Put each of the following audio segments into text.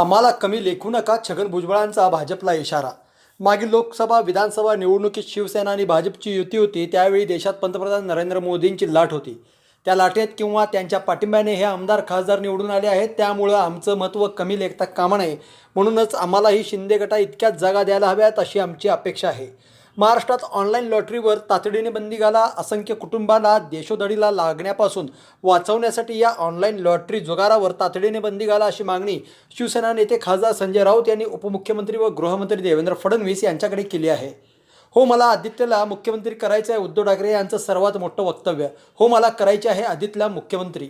आम्हाला कमी लेखू नका छगन भुजबळांचा भाजपला इशारा. मागील लोकसभा विधानसभा निवडणुकीत शिवसेना आणि भाजपची युती होती त्यावेळी देशात पंतप्रधान नरेंद्र मोदींची लाट होती. त्या लाटेत किंवा त्यांच्या पाठिंब्याने हे आमदार खासदार निवडून आले आहेत त्यामुळं आमचं महत्त्व कमी लेखता कामा नये. म्हणूनच आम्हालाही शिंदे गटा इतक्याच जागा द्यायला हव्यात अशी आमची अपेक्षा आहे. महाराष्ट्रात ऑनलाईन लॉटरीवर तातडीने बंदी घाला असंख्य कुटुंबाला देशोधडीला लागण्यापासून वाचवण्यासाठी या ऑनलाईन लॉटरी जुगारावर तातडीने बंदी घाला अशी मागणी शिवसेना नेते खासदार संजय राऊत यांनी उपमुख्यमंत्री व गृहमंत्री देवेंद्र फडणवीस यांच्याकडे केली आहे. हो मला आदित्यला मुख्यमंत्री करायचं आहे उद्धव ठाकरे यांचं सर्वात मोठं वक्तव्य. हो मला करायचे आहे आदित्यला मुख्यमंत्री.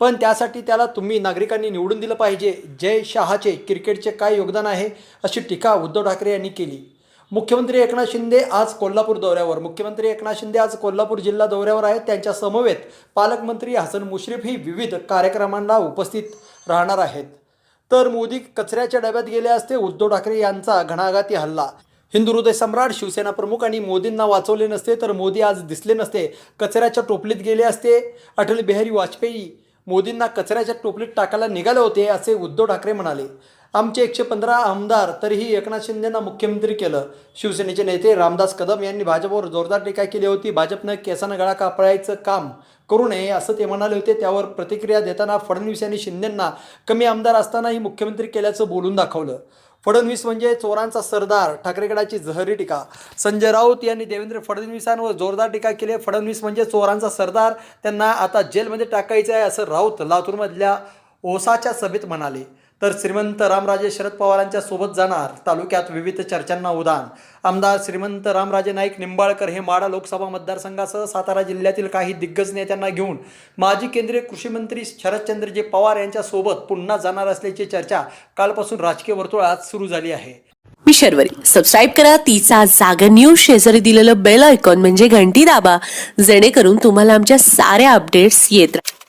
पण त्यासाठी त्याला तुम्ही नागरिकांनी निवडून दिलं पाहिजे. जय शहाचे क्रिकेटचे काय योगदान आहे अशी टीका उद्धव ठाकरे यांनी केली. मुख्यमंत्री एकनाथ शिंदे आज कोल्हापूर दौऱ्यावर. मुख्यमंत्री एकनाथ शिंदे आज कोल्हापूर जिल्हा दौऱ्यावर आहेत. त्यांच्या समवेत पालकमंत्री हसन मुश्रीफ ही विविध कार्यक्रमांना उपस्थित राहणार आहेत. तर मोदी कचऱ्याच्या डब्यात गेले असते उद्धव ठाकरे यांचा घणाघाती हल्ला. हिंदू हृदय सम्राट शिवसेना प्रमुख आणि मोदींना वाचवले नसते तर मोदी आज दिसले नसते. कचऱ्याच्या टोपलीत गेले असते. अटल बिहारी वाजपेयी मोदींना कचऱ्याच्या टोपलीत टाकायला निघाले होते असे उद्धव ठाकरे म्हणाले. आमचे एकशे पंधरा आमदार तरीही एकनाथ शिंदेंना मुख्यमंत्री केलं. शिवसेनेचे नेते रामदास कदम यांनी भाजपवर जोरदार टीका केली होती. भाजपनं केसानं गळा कापळायचं काम करू नये असं ते म्हणाले होते. त्यावर प्रतिक्रिया देताना फडणवीस यांनी शिंदेंना कमी आमदार असतानाही मुख्यमंत्री केल्याचं बोलून दाखवलं. फडणवीस म्हणजे चोरांचा सरदार ठाकरेगडाची जहरी टीका. संजय राऊत यांनी देवेंद्र फडणवीसांवर जोरदार टीका केली. फडणवीस म्हणजे चोरांचा सरदार त्यांना आता जेलमध्ये टाकायचं आहे असं राऊत लातूरमधल्या ओसाच्या सभेत म्हणाले. तर श्रीमंत रामराजे शरद पवारांच्या सोबत जाणार तालुक्यात विविध चर्चांना उदान. आमदार श्रीमंत रामराजे नाईक निंबाळकर हे माडा लोकसभा मतदारसंघासह सातारा जिल्ह्यातील काही दिग्गज नेत्यांना घेऊन माजी केंद्रीय कृषी मंत्री शरदचंद्रजी पवार यांच्या सोबत पुन्हा जाणार असल्याची चर्चा कालपासून राजकीय वर्तुळात सुरू झाली आहे. मी शर्वरी. सबस्क्राईब करा. तिचा जागर न्यूज शेजारी दिलेलं बेल आयकॉन म्हणजे घंटी दाबा. जेणेकरून तुम्हाला आमच्या साऱ्या अपडेट्स येत राहतील